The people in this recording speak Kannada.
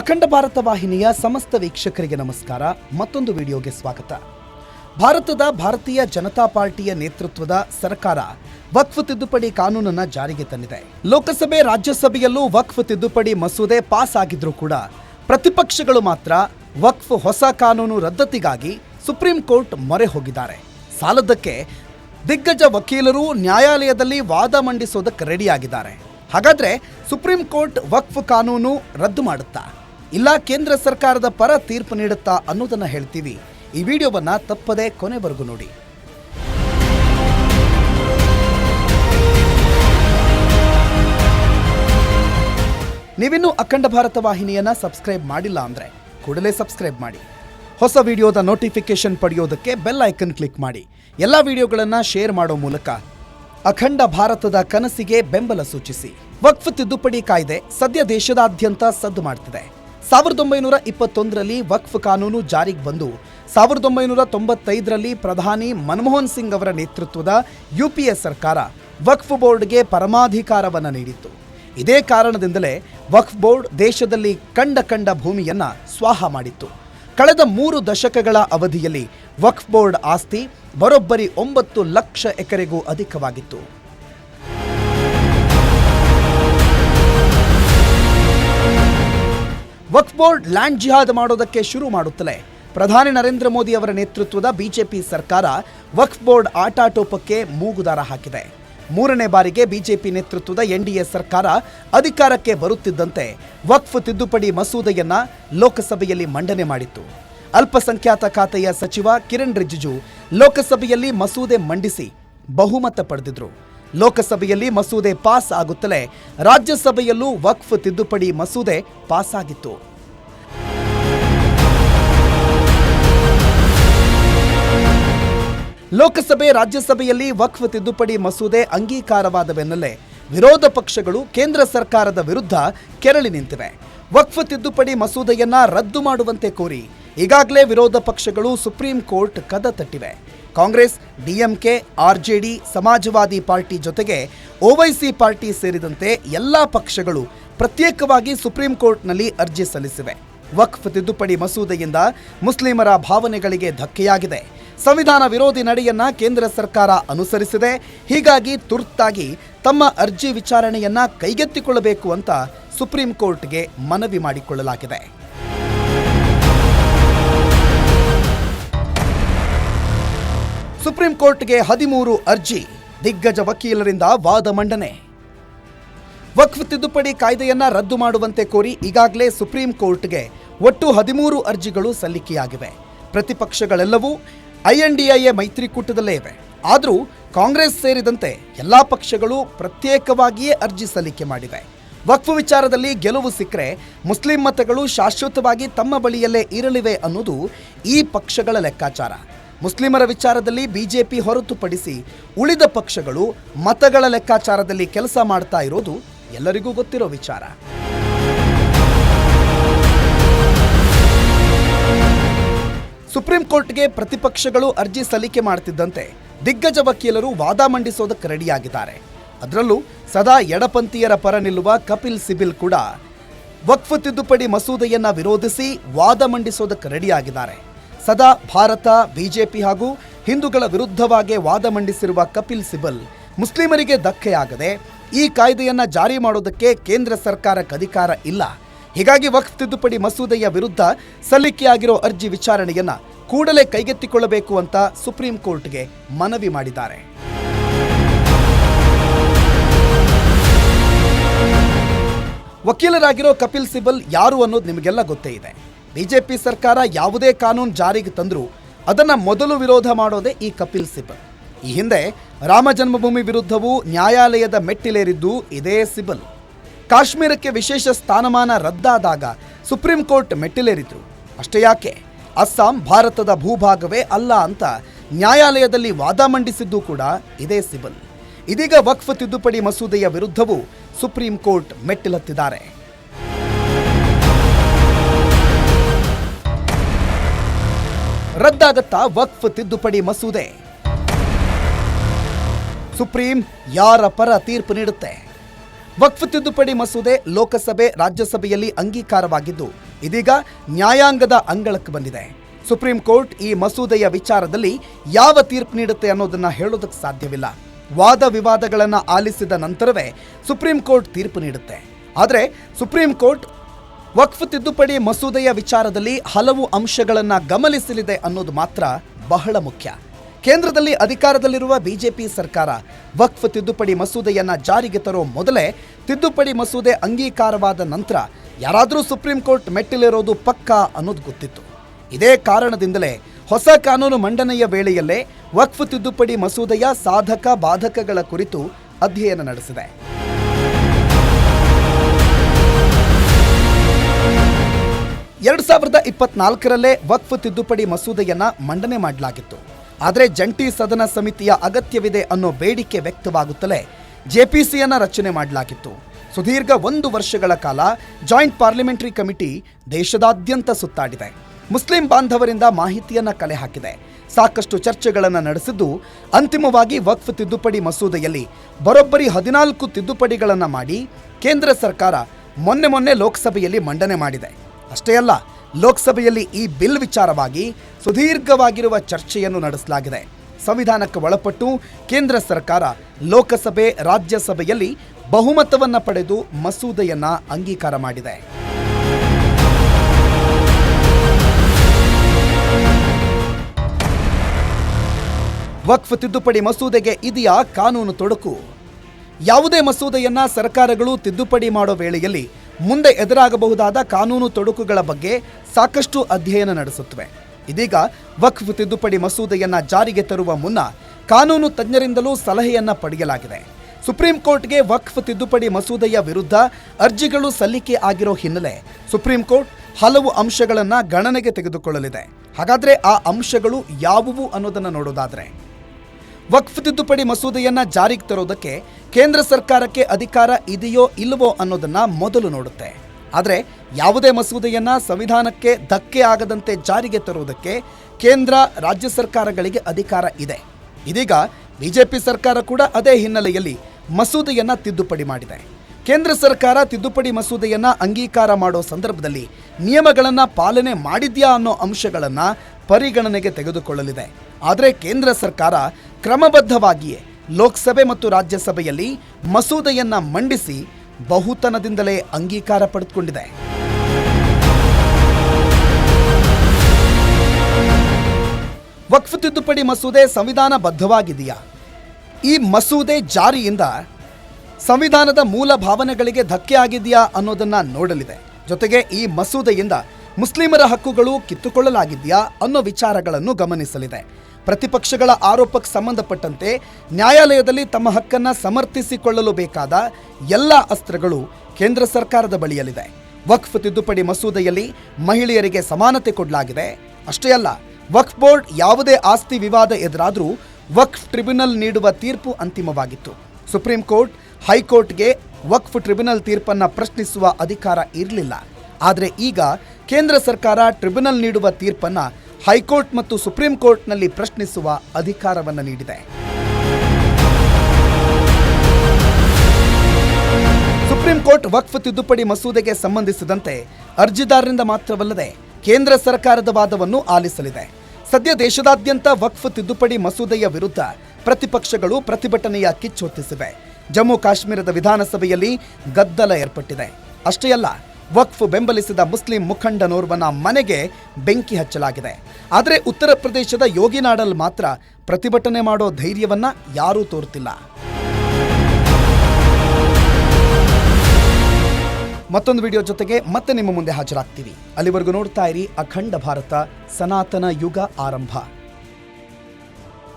ಅಖಂಡ ಭಾರತ ವಾಹಿನಿಯ ಸಮಸ್ತ ವೀಕ್ಷಕರಿಗೆ ನಮಸ್ಕಾರ. ಮತ್ತೊಂದು ವಿಡಿಯೋಗೆ ಸ್ವಾಗತ. ಭಾರತದ ಭಾರತೀಯ ಜನತಾ ಪಾರ್ಟಿಯ ನೇತೃತ್ವದ ಸರ್ಕಾರ ವಕ್ಫ್ ತಿದ್ದುಪಡಿ ಕಾನೂನನ್ನು ಜಾರಿಗೆ ತಂದಿದೆ. ಲೋಕಸಭೆ, ರಾಜ್ಯಸಭೆಯಲ್ಲೂ ವಕ್ಫ್ ತಿದ್ದುಪಡಿ ಮಸೂದೆ ಪಾಸ್ ಆಗಿದ್ರೂ ಕೂಡ ಪ್ರತಿಪಕ್ಷಗಳು ಮಾತ್ರ ವಕ್ಫ್ ಹೊಸ ಕಾನೂನು ರದ್ದತಿಗಾಗಿ ಸುಪ್ರೀಂ ಕೋರ್ಟ್ ಮೊರೆ ಹೋಗಿದ್ದಾರೆ. ಸಾಲದಕ್ಕೆ ದಿಗ್ಗಜ ವಕೀಲರು ನ್ಯಾಯಾಲಯದಲ್ಲಿ ವಾದ ಮಂಡಿಸೋದಕ್ಕೆ ರೆಡಿಯಾಗಿದ್ದಾರೆ. ಹಾಗಾದ್ರೆ ಸುಪ್ರೀಂ ಕೋರ್ಟ್ ವಕ್ಫ್ ಕಾನೂನು ರದ್ದು ಮಾಡುತ್ತಾ? ಇಲ್ಲ, ಕೇಂದ್ರ ಸರ್ಕಾರದ ಪರ ತೀರ್ಪು ನೀಡುತ್ತಾ ಅನ್ನೋದನ್ನು ಹೇಳ್ತೀವಿ. ಈ ವಿಡಿಯೋವನ್ನ ತಪ್ಪದೇ ಕೊನೆವರೆಗೂ ನೋಡಿ. ನೀವಿನ್ನೂ ಅಖಂಡ ಭಾರತ ವಾಹಿನಿಯನ್ನ ಸಬ್ಸ್ಕ್ರೈಬ್ ಮಾಡಿಲ್ಲ ಅಂದ್ರೆ ಕೂಡಲೇ ಸಬ್ಸ್ಕ್ರೈಬ್ ಮಾಡಿ. ಹೊಸ ವಿಡಿಯೋದ ನೋಟಿಫಿಕೇಶನ್ ಪಡೆಯೋದಕ್ಕೆ ಬೆಲ್ ಐಕನ್ ಕ್ಲಿಕ್ ಮಾಡಿ. ಎಲ್ಲ ವಿಡಿಯೋಗಳನ್ನ ಶೇರ್ ಮಾಡೋ ಮೂಲಕ ಅಖಂಡ ಭಾರತದ ಕನಸಿಗೆ ಬೆಂಬಲ ಸೂಚಿಸಿ. ವಕ್ಫ್ ತಿದ್ದುಪಡಿ ಕಾಯ್ದೆ ಸದ್ಯ ದೇಶದಾದ್ಯಂತ ಸದ್ದು ಮಾಡ್ತಿದೆ. ಸಾವಿರದ ಒಂಬೈನೂರ ಇಪ್ಪತ್ತೊಂದರಲ್ಲಿ ವಕ್ಫ್ ಕಾನೂನು ಜಾರಿಗೆ ಬಂದು, ಸಾವಿರದ ಒಂಬೈನೂರ ತೊಂಬತ್ತೈದರಲ್ಲಿ ಪ್ರಧಾನಿ ಮನಮೋಹನ್ ಸಿಂಗ್ ಅವರ ನೇತೃತ್ವದ ಯುಪಿಎ ಸರ್ಕಾರ ವಕ್ಫ್ ಬೋರ್ಡ್ಗೆ ಪರಮಾಧಿಕಾರವನ್ನು ನೀಡಿತ್ತು. ಇದೇ ಕಾರಣದಿಂದಲೇ ವಕ್ಫ್ ಬೋರ್ಡ್ ದೇಶದಲ್ಲಿ ಕಂಡ ಕಂಡ ಭೂಮಿಯನ್ನು ಸ್ವಾಹ ಮಾಡಿತ್ತು. ಕಳೆದ ಮೂರು ದಶಕಗಳ ಅವಧಿಯಲ್ಲಿ ವಕ್ಫ್ ಬೋರ್ಡ್ ಆಸ್ತಿ ಬರೋಬ್ಬರಿ ಒಂಬತ್ತು ಲಕ್ಷ ಎಕರೆಗೂ ಅಧಿಕವಾಗಿತ್ತು. ವಕ್ಫ್ ಬೋರ್ಡ್ ಲ್ಯಾಂಡ್ ಜಿಹಾದ್ ಮಾಡೋದಕ್ಕೆ ಶುರು ಮಾಡುತ್ತಲೇ ಪ್ರಧಾನಿ ನರೇಂದ್ರ ಮೋದಿ ಅವರ ನೇತೃತ್ವದ ಬಿಜೆಪಿ ಸರ್ಕಾರ ವಕ್ಫ್ ಬೋರ್ಡ್ ಆಟಾಟೋಪಕ್ಕೆ ಮೂಗುದಾರ ಹಾಕಿದೆ. ಮೂರನೇ ಬಾರಿಗೆ ಬಿಜೆಪಿ ನೇತೃತ್ವದ ಎನ್ಡಿಎ ಸರ್ಕಾರ ಅಧಿಕಾರಕ್ಕೆ ಬರುತ್ತಿದ್ದಂತೆ ವಕ್ಫ್ ತಿದ್ದುಪಡಿ ಮಸೂದೆಯನ್ನ ಲೋಕಸಭೆಯಲ್ಲಿ ಮಂಡನೆ ಮಾಡಿತ್ತು. ಅಲ್ಪಸಂಖ್ಯಾತ ಖಾತೆಯ ಸಚಿವ ಕಿರಣ್ ರಿಜಿಜು ಲೋಕಸಭೆಯಲ್ಲಿ ಮಸೂದೆ ಮಂಡಿಸಿ ಬಹುಮತ ಪಡೆದಿದ್ರು. ಲೋಕಸಭೆಯಲ್ಲಿ ಮಸೂದೆ ಪಾಸ್ ಆಗುತ್ತಲೇ ರಾಜ್ಯಸಭೆಯಲ್ಲೂ ವಕ್ಫ್ ತಿದ್ದುಪಡಿ ಮಸೂದೆ ಪಾಸ್ ಆಗಿತ್ತು. ಲೋಕಸಭೆ, ರಾಜ್ಯಸಭೆಯಲ್ಲಿ ವಕ್ಫ್ ತಿದ್ದುಪಡಿ ಮಸೂದೆ ಅಂಗೀಕಾರವಾದ ಬೆನ್ನಲ್ಲೇ ವಿರೋಧ ಪಕ್ಷಗಳು ಕೇಂದ್ರ ಸರ್ಕಾರದ ವಿರುದ್ಧ ಕೆರಳಿ ನಿಂತಿವೆ. ವಕ್ಫ್ ತಿದ್ದುಪಡಿ ಮಸೂದೆಯನ್ನ ರದ್ದು ಮಾಡುವಂತೆ ಕೋರಿ ಈಗಾಗಲೇ ವಿರೋಧ ಪಕ್ಷಗಳು ಸುಪ್ರೀಂ ಕೋರ್ಟ್ ಕದ ತಟ್ಟಿವೆ. Congress, DMK, RJD, Samajwadi party ಜೊತೆಗೆ ಓವೈಸಿ ಪಾರ್ಟಿ ಸೇರಿದಂತೆ ಎಲ್ಲ ಪಕ್ಷಗಳು ಪ್ರತ್ಯೇಕವಾಗಿ ಸುಪ್ರೀಂ ಕೋರ್ಟ್ನಲ್ಲಿ ಅರ್ಜಿ ಸಲ್ಲಿಸಿವೆ. ವಕ್ಫ್ ತಿದ್ದುಪಡಿ ಮಸೂದೆಯಿಂದ ಮುಸ್ಲಿಮರ ಭಾವನೆಗಳಿಗೆ ಧಕ್ಕೆಯಾಗಿದೆ. ಸಂವಿಧಾನ ವಿರೋಧಿ ನಡೆಯನ್ನ ಕೇಂದ್ರ ಸರ್ಕಾರ ಅನುಸರಿಸಿದೆ. ಹೀಗಾಗಿ ತುರ್ತಾಗಿ ತಮ್ಮ ಅರ್ಜಿ ವಿಚಾರಣೆಯನ್ನ ಕೈಗೆತ್ತಿಕೊಳ್ಳಬೇಕು ಅಂತ ಸುಪ್ರೀಂ ಕೋರ್ಟ್ಗೆ ಮನವಿ ಮಾಡಿಕೊಳ್ಳಲಾಗಿದೆ. ಸುಪ್ರೀಂ ಕೋರ್ಟ್ಗೆ ಹದಿಮೂರು ಅರ್ಜಿ, ದಿಗ್ಗಜ ವಕೀಲರಿಂದ ವಾದ ಮಂಡನೆ. ವಕ್ಫ್ ತಿದ್ದುಪಡಿ ಕಾಯ್ದೆಯನ್ನ ರದ್ದು ಮಾಡುವಂತೆ ಕೋರಿ ಈಗಾಗಲೇ ಸುಪ್ರೀಂ ಕೋರ್ಟ್ಗೆ ಒಟ್ಟು ಹದಿಮೂರು ಅರ್ಜಿಗಳು ಸಲ್ಲಿಕೆಯಾಗಿವೆ. ಪ್ರತಿಪಕ್ಷಗಳೆಲ್ಲವೂ ಐಎನ್ಡಿಐಎ ಮೈತ್ರಿಕೂಟದಲ್ಲೇ ಇವೆ. ಆದರೂ ಕಾಂಗ್ರೆಸ್ ಸೇರಿದಂತೆ ಎಲ್ಲ ಪಕ್ಷಗಳು ಪ್ರತ್ಯೇಕವಾಗಿಯೇ ಅರ್ಜಿ ಸಲ್ಲಿಕೆ ಮಾಡಿವೆ. ವಕ್ಫ್ ವಿಚಾರದಲ್ಲಿ ಗೆಲುವು ಸಿಕ್ಕರೆ ಮುಸ್ಲಿಂ ಮತಗಳು ಶಾಶ್ವತವಾಗಿ ತಮ್ಮ ಬಳಿಯಲ್ಲೇ ಇರಲಿವೆ ಅನ್ನೋದು ಈ ಪಕ್ಷಗಳ ಲೆಕ್ಕಾಚಾರ. ಮುಸ್ಲಿಮರ ವಿಚಾರದಲ್ಲಿ ಬಿಜೆಪಿ ಹೊರತುಪಡಿಸಿ ಉಳಿದ ಪಕ್ಷಗಳು ಮತಗಳ ಲೆಕ್ಕಾಚಾರದಲ್ಲಿ ಕೆಲಸ ಮಾಡ್ತಾ ಇರೋದು ಎಲ್ಲರಿಗೂ ಗೊತ್ತಿರೋ ವಿಚಾರ. ಸುಪ್ರೀಂ ಕೋರ್ಟ್ಗೆ ಪ್ರತಿಪಕ್ಷಗಳು ಅರ್ಜಿ ಸಲ್ಲಿಕೆ ಮಾಡ್ತಿದ್ದಂತೆ ದಿಗ್ಗಜ ವಕೀಲರು ವಾದ ಮಂಡಿಸೋದಕ್ಕೆ ರೆಡಿಯಾಗಿದ್ದಾರೆ. ಅದರಲ್ಲೂ ಸದಾ ಎಡಪಂಥೀಯರ ಪರ ನಿಲ್ಲುವ ಕಪಿಲ್ ಸಿಬಿಲ್ ಕೂಡ ವಕ್ಫ್ ತಿದ್ದುಪಡಿ ಮಸೂದೆಯನ್ನ ವಿರೋಧಿಸಿ ವಾದ ಮಂಡಿಸೋದಕ್ಕೆ ರೆಡಿಯಾಗಿದ್ದಾರೆ. ಸದಾ ಭಾರತ, ಬಿಜೆಪಿ ಹಾಗೂ ಹಿಂದೂಗಳ ವಿರುದ್ಧವಾಗಿ ವಾದ ಮಂಡಿಸಿರುವ ಕಪಿಲ್ ಸಿಬಲ್ ಮುಸ್ಲಿಮರಿಗೆ ಧಕ್ಕೆಯಾಗದೆ ಈ ಕಾಯ್ದೆಯನ್ನು ಜಾರಿ ಮಾಡೋದಕ್ಕೆ ಕೇಂದ್ರ ಸರ್ಕಾರಕ್ಕೆ ಅಧಿಕಾರ ಇಲ್ಲ. ಹೀಗಾಗಿ ವಕ್ಫ್ ತಿದ್ದುಪಡಿ ಮಸೂದೆಯ ವಿರುದ್ಧ ಸಲ್ಲಿಕೆಯಾಗಿರೋ ಅರ್ಜಿ ವಿಚಾರಣೆಯನ್ನು ಕೂಡಲೇ ಕೈಗೆತ್ತಿಕೊಳ್ಳಬೇಕು ಅಂತ ಸುಪ್ರೀಂ ಕೋರ್ಟ್ಗೆ ಮನವಿ ಮಾಡಿದ್ದಾರೆ. ವಕೀಲರಾಗಿರೋ ಕಪಿಲ್ ಸಿಬಲ್ ಯಾರು ಅನ್ನೋದು ನಿಮಗೆಲ್ಲ ಗೊತ್ತೇ ಇದೆ. ಬಿಜೆಪಿ ಸರ್ಕಾರ ಯಾವುದೇ ಕಾನೂನು ಜಾರಿಗೆ ತಂದರೂ ಅದನ್ನು ಮೊದಲು ವಿರೋಧ ಮಾಡೋದೇ ಈ ಕಪಿಲ್ ಸಿಬಲ್. ಈ ಹಿಂದೆ ರಾಮ ಜನ್ಮಭೂಮಿ ವಿರುದ್ಧವೂ ನ್ಯಾಯಾಲಯದ ಮೆಟ್ಟಿಲೇರಿದ್ದು ಇದೇ ಸಿಬಲ್. ಕಾಶ್ಮೀರಕ್ಕೆ ವಿಶೇಷ ಸ್ಥಾನಮಾನ ರದ್ದಾದಾಗ ಸುಪ್ರೀಂ ಕೋರ್ಟ್ ಮೆಟ್ಟಿಲೇರಿದ್ರು. ಅಷ್ಟೇ ಯಾಕೆ? ಅಸ್ಸಾಂ ಭಾರತದ ಭೂಭಾಗವೇ ಅಲ್ಲ ಅಂತ ನ್ಯಾಯಾಲಯದಲ್ಲಿ ವಾದ ಮಂಡಿಸಿದ್ದು ಕೂಡ ಇದೇ ಸಿಬಲ್. ಇದೀಗ ವಕ್ಫ್ ತಿದ್ದುಪಡಿ ಮಸೂದೆಯ ವಿರುದ್ಧವೂ ಸುಪ್ರೀಂ ಕೋರ್ಟ್ ಮೆಟ್ಟಿಲತ್ತಿದ್ದಾರೆ. ರದ್ದಾಗತ್ತಾ ವಕ್ಫ್ ತಿದ್ದುಪಡಿ ಮಸೂದೆ. ಸುಪ್ರೀಂ ಯಾರ ಪರ ತೀರ್ಪು ನೀಡುತ್ತೆ? ವಕ್ಫ್ ತಿದ್ದುಪಡಿ ಮಸೂದೆ ಲೋಕಸಭೆ, ರಾಜ್ಯಸಭೆಯಲ್ಲಿ ಅಂಗೀಕಾರವಾಗಿದ್ದು, ಇದೀಗ ನ್ಯಾಯಾಂಗದ ಅಂಗಳಕ್ಕೆ ಬಂದಿದೆ. ಸುಪ್ರೀಂ ಕೋರ್ಟ್ ಈ ಮಸೂದೆಯ ವಿಚಾರದಲ್ಲಿ ಯಾವ ತೀರ್ಪು ನೀಡುತ್ತೆ ಅನ್ನೋದನ್ನ ಹೇಳೋದಕ್ಕೆ ಸಾಧ್ಯವಿಲ್ಲ. ವಾದ ವಿವಾದಗಳನ್ನು ಆಲಿಸಿದ ನಂತರವೇ ಸುಪ್ರೀಂ ಕೋರ್ಟ್ ತೀರ್ಪು ನೀಡುತ್ತೆ. ಆದರೆ ಸುಪ್ರೀಂ ಕೋರ್ಟ್ ವಕ್ಫ್ ತಿದ್ದುಪಡಿ ಮಸೂದೆಯ ವಿಚಾರದಲ್ಲಿ ಹಲವು ಅಂಶಗಳನ್ನು ಗಮನಿಸಲಿದೆ ಅನ್ನೋದು ಮಾತ್ರ ಬಹಳ ಮುಖ್ಯ. ಕೇಂದ್ರದಲ್ಲಿ ಅಧಿಕಾರದಲ್ಲಿರುವ ಬಿಜೆಪಿ ಸರ್ಕಾರ ವಕ್ಫ್ ತಿದ್ದುಪಡಿ ಮಸೂದೆಯನ್ನು ಜಾರಿಗೆ ತರೋ ಮೊದಲೇ ತಿದ್ದುಪಡಿ ಮಸೂದೆ ಅಂಗೀಕಾರವಾದ ನಂತರ ಯಾರಾದರೂ ಸುಪ್ರೀಂ ಕೋರ್ಟ್ ಮೆಟ್ಟಿಲಿರೋದು ಪಕ್ಕಾ ಅನ್ನೋದು ಗೊತ್ತಿತ್ತು. ಇದೇ ಕಾರಣದಿಂದಲೇ ಹೊಸ ಕಾನೂನು ಮಂಡನೆಯ ವೇಳೆಯಲ್ಲೇ ವಕ್ಫ್ ತಿದ್ದುಪಡಿ ಮಸೂದೆಯ ಸಾಧಕ ಬಾಧಕಗಳ ಕುರಿತು ಅಧ್ಯಯನ ನಡೆಸಿದೆ. ಎರಡು ಸಾವಿರದ ಇಪ್ಪತ್ನಾಲ್ಕರಲ್ಲೇ ವಕ್ಫ್ ತಿದ್ದುಪಡಿ ಮಸೂದೆಯನ್ನ ಮಂಡನೆ ಮಾಡಲಾಗಿತ್ತು. ಆದರೆ ಜಂಟಿ ಸದನ ಸಮಿತಿಯ ಅಗತ್ಯವಿದೆ ಅನ್ನೋ ಬೇಡಿಕೆ ವ್ಯಕ್ತವಾಗುತ್ತಲೇ ಜೆಪಿಸಿಯನ್ನ ರಚನೆ ಮಾಡಲಾಗಿತ್ತು. ಸುದೀರ್ಘ ಒಂದು ವರ್ಷಗಳ ಕಾಲ ಜಾಯಿಂಟ್ ಪಾರ್ಲಿಮೆಂಟರಿ ಕಮಿಟಿ ದೇಶದಾದ್ಯಂತ ಸುತ್ತಾಡಿದೆ. ಮುಸ್ಲಿಂ ಬಾಂಧವರಿಂದ ಮಾಹಿತಿಯನ್ನ ಕಲೆ ಹಾಕಿದೆ. ಸಾಕಷ್ಟು ಚರ್ಚೆಗಳನ್ನು ನಡೆಸಿದ್ದು ಅಂತಿಮವಾಗಿ ವಕ್ಫ್ ತಿದ್ದುಪಡಿ ಮಸೂದೆಯಲ್ಲಿ ಬರೋಬ್ಬರಿ ಹದಿನಾಲ್ಕು ತಿದ್ದುಪಡಿಗಳನ್ನು ಮಾಡಿ ಕೇಂದ್ರ ಸರ್ಕಾರ ಮೊನ್ನೆ ಮೊನ್ನೆ ಲೋಕಸಭೆಯಲ್ಲಿ ಮಂಡನೆ ಮಾಡಿದೆ. ಅಷ್ಟೇ ಅಲ್ಲ, ಲೋಕಸಭೆಯಲ್ಲಿ ಈ ಬಿಲ್ ವಿಚಾರವಾಗಿ ಸುದೀರ್ಘವಾಗಿರುವ ಚರ್ಚೆಯನ್ನು ನಡೆಸಲಾಗಿದೆ. ಸಂವಿಧಾನಕ್ಕೆ ಒಳಪಟ್ಟು ಕೇಂದ್ರ ಸರ್ಕಾರ ಲೋಕಸಭೆ, ರಾಜ್ಯಸಭೆಯಲ್ಲಿ ಬಹುಮತವನ್ನು ಪಡೆದು ಮಸೂದೆಯನ್ನ ಅಂಗೀಕಾರ ಮಾಡಿದೆ. ವಕ್ಫ್ ತಿದ್ದುಪಡಿ ಮಸೂದೆಗೆ ಇದೆಯಾ ಕಾನೂನು ತೊಡಕು? ಯಾವುದೇ ಮಸೂದೆಯನ್ನ ಸರ್ಕಾರಗಳು ತಿದ್ದುಪಡಿ ಮಾಡೋ ವೇಳೆಯಲ್ಲಿ ಮುಂದೆ ಎದುರಾಗಬಹುದಾದ ಕಾನೂನು ತೊಡಕುಗಳ ಬಗ್ಗೆ ಸಾಕಷ್ಟು ಅಧ್ಯಯನ ನಡೆಸುತ್ತವೆ. ಇದೀಗ ವಕ್ಫ್ ತಿದ್ದುಪಡಿ ಮಸೂದೆಯನ್ನು ಜಾರಿಗೆ ತರುವ ಮುನ್ನ ಕಾನೂನು ತಜ್ಞರಿಂದಲೂ ಸಲಹೆಯನ್ನು ಪಡೆಯಲಾಗಿದೆ. ಸುಪ್ರೀಂ ಕೋರ್ಟ್ಗೆ ವಕ್ಫ್ ತಿದ್ದುಪಡಿ ಮಸೂದೆಯ ವಿರುದ್ಧ ಅರ್ಜಿಗಳು ಸಲ್ಲಿಕೆ ಆಗಿರೋ ಹಿನ್ನೆಲೆ ಸುಪ್ರೀಂ ಕೋರ್ಟ್ ಹಲವು ಅಂಶಗಳನ್ನು ಗಣನೆಗೆ ತೆಗೆದುಕೊಳ್ಳಲಿದೆ. ಹಾಗಾದರೆ ಆ ಅಂಶಗಳು ಯಾವುವು ಅನ್ನೋದನ್ನು ನೋಡೋದಾದ್ರೆ ವಕ್ಫ್ ತಿದ್ದುಪಡಿ ಮಸೂದೆಯನ್ನ ಜಾರಿಗೆ ತರೋದಕ್ಕೆ ಕೇಂದ್ರ ಸರ್ಕಾರಕ್ಕೆ ಅಧಿಕಾರ ಇದೆಯೋ ಇಲ್ಲವೋ ಅನ್ನೋದನ್ನ ಮೊದಲು ನೋಡುತ್ತೆ. ಆದರೆ ಯಾವುದೇ ಮಸೂದೆಯನ್ನ ಸಂವಿಧಾನಕ್ಕೆ ಧಕ್ಕೆ ಆಗದಂತೆ ಜಾರಿಗೆ ತರುವುದಕ್ಕೆ ಕೇಂದ್ರ, ರಾಜ್ಯ ಸರ್ಕಾರಗಳಿಗೆ ಅಧಿಕಾರ ಇದೆ. ಇದೀಗ ಬಿಜೆಪಿ ಸರ್ಕಾರ ಕೂಡ ಅದೇ ಹಿನ್ನೆಲೆಯಲ್ಲಿ ಮಸೂದೆಯನ್ನ ತಿದ್ದುಪಡಿ ಮಾಡಿದೆ. ಕೇಂದ್ರ ಸರ್ಕಾರ ತಿದ್ದುಪಡಿ ಮಸೂದೆಯನ್ನ ಅಂಗೀಕಾರ ಮಾಡೋ ಸಂದರ್ಭದಲ್ಲಿ ನಿಯಮಗಳನ್ನು ಪಾಲನೆ ಮಾಡಿದ್ಯಾ ಅನ್ನೋ ಅಂಶಗಳನ್ನು ಪರಿಗಣನೆಗೆ ತೆಗೆದುಕೊಳ್ಳಲಿದೆ. ಆದರೆ ಕೇಂದ್ರ ಸರ್ಕಾರ ಕ್ರಮಬದ್ಧವಾಗಿಯೇ ಲೋಕಸಭೆ ಮತ್ತು ರಾಜ್ಯಸಭೆಯಲ್ಲಿ ಮಸೂದೆಯನ್ನ ಮಂಡಿಸಿ ಬಹುತನದಿಂದಲೇ ಅಂಗೀಕಾರ ಪಡೆದುಕೊಂಡಿದೆ. ವಕ್ಫ್ ತಿದ್ದುಪಡಿ ಮಸೂದೆ ಸಂವಿಧಾನ ಬದ್ಧವಾಗಿದೆಯಾ ಈ ಮಸೂದೆ ಜಾರಿಯಿಂದ ಸಂವಿಧಾನದ ಮೂಲ ಭಾವನೆಗಳಿಗೆ ಧಕ್ಕೆ ಆಗಿದೆಯಾ ಅನ್ನೋದನ್ನ ನೋಡಲಿದೆ. ಜೊತೆಗೆ ಈ ಮಸೂದೆಯಿಂದ ಮುಸ್ಲಿಮರ ಹಕ್ಕುಗಳು ಕಿತ್ತುಕೊಳ್ಳಲಾಗಿದೆಯಾ ಅನ್ನೋ ವಿಚಾರಗಳನ್ನು ಗಮನಿಸಲಿದೆ. ಪ್ರತಿಪಕ್ಷಗಳ ಆರೋಪಕ್ಕೆ ಸಂಬಂಧಪಟ್ಟಂತೆ ನ್ಯಾಯಾಲಯದಲ್ಲಿ ತಮ್ಮ ಹಕ್ಕನ್ನು ಸಮರ್ಥಿಸಿಕೊಳ್ಳಲು ಬೇಕಾದ ಎಲ್ಲ ಅಸ್ತ್ರಗಳು ಕೇಂದ್ರ ಸರ್ಕಾರದ ಬಳಿಯಲ್ಲಿದೆ. ವಕ್ಫ್ ತಿದ್ದುಪಡಿ ಮಸೂದೆಯಲ್ಲಿ ಮಹಿಳೆಯರಿಗೆ ಸಮಾನತೆ ಕೊಡಲಾಗಿದೆ. ಅಷ್ಟೇ ಅಲ್ಲ, ವಕ್ಫ್ ಬೋರ್ಡ್ ಯಾವುದೇ ಆಸ್ತಿ ವಿವಾದ ಎದುರಾದರೂ ವಕ್ಫ್ ಟ್ರಿಬ್ಯುನಲ್ ನೀಡುವ ತೀರ್ಪು ಅಂತಿಮವಾಗಿತ್ತು. ಸುಪ್ರೀಂ ಕೋರ್ಟ್, ಹೈಕೋರ್ಟ್ಗೆ ವಕ್ಫ್ ಟ್ರಿಬ್ಯುನಲ್ ತೀರ್ಪನ್ನು ಪ್ರಶ್ನಿಸುವ ಅಧಿಕಾರ ಇರಲಿಲ್ಲ. ಆದರೆ ಈಗ ಕೇಂದ್ರ ಸರ್ಕಾರ ಟ್ರಿಬ್ಯುನಲ್ ನೀಡುವ ತೀರ್ಪನ್ನ ಹೈಕೋರ್ಟ್ ಮತ್ತು ಸುಪ್ರೀಂ ಕೋರ್ಟ್ನಲ್ಲಿ ಪ್ರಶ್ನಿಸುವ ಅಧಿಕಾರವನ್ನು ನೀಡಿದೆ. ಸುಪ್ರೀಂ ಕೋರ್ಟ್ ವಕ್ಫ್ ತಿದ್ದುಪಡಿ ಮಸೂದೆಗೆ ಸಂಬಂಧಿಸಿದಂತೆ ಅರ್ಜಿದಾರರಿಂದ ಮಾತ್ರವಲ್ಲದೆ ಕೇಂದ್ರ ಸರ್ಕಾರದ ವಾದವನ್ನು ಆಲಿಸಲಿದೆ. ಸದ್ಯ ದೇಶದಾದ್ಯಂತ ವಕ್ಫ್ ತಿದ್ದುಪಡಿ ಮಸೂದೆಯ ವಿರುದ್ಧ ಪ್ರತಿಪಕ್ಷಗಳು ಪ್ರತಿಭಟನೆಯ ಕಿಚ್ಚೊತ್ತಿಸಿವೆ ಜಮ್ಮು ಕಾಶ್ಮೀರದ ವಿಧಾನಸಭೆಯಲ್ಲಿ ಗದ್ದಲ ಏರ್ಪಟ್ಟಿದೆ. ಅಷ್ಟೇ ಅಲ್ಲ ವಕ್ಫ್ ಬೆಂಬಲಿಸಿದ ಮುಸ್ಲಿಂ ಮುಖಂಡನೋರ್ವನ ಮನೆಗೆ ಬೆಂಕಿ ಹಚ್ಚಲಾಗಿದೆ. ಆದರೆ ಉತ್ತರ ಪ್ರದೇಶದ ಯೋಗಿನಾಡಲ್ ಮಾತ್ರ ಪ್ರತಿಭಟನೆ ಮಾಡೋ ಧೈರ್ಯವನ್ನ ಯಾರೂ ತೋರುತ್ತಿಲ್ಲ ಮತ್ತೊಂದು ವಿಡಿಯೋ ಜೊತೆಗೆ ಮತ್ತೆ ನಿಮ್ಮ ಮುಂದೆ ಹಾಜರಾಗ್ತೀವಿ. ಅಲ್ಲಿವರೆಗೂ ನೋಡ್ತಾ ಇರಿ ಅಖಂಡ ಭಾರತ, ಸನಾತನ ಯುಗ ಆರಂಭ.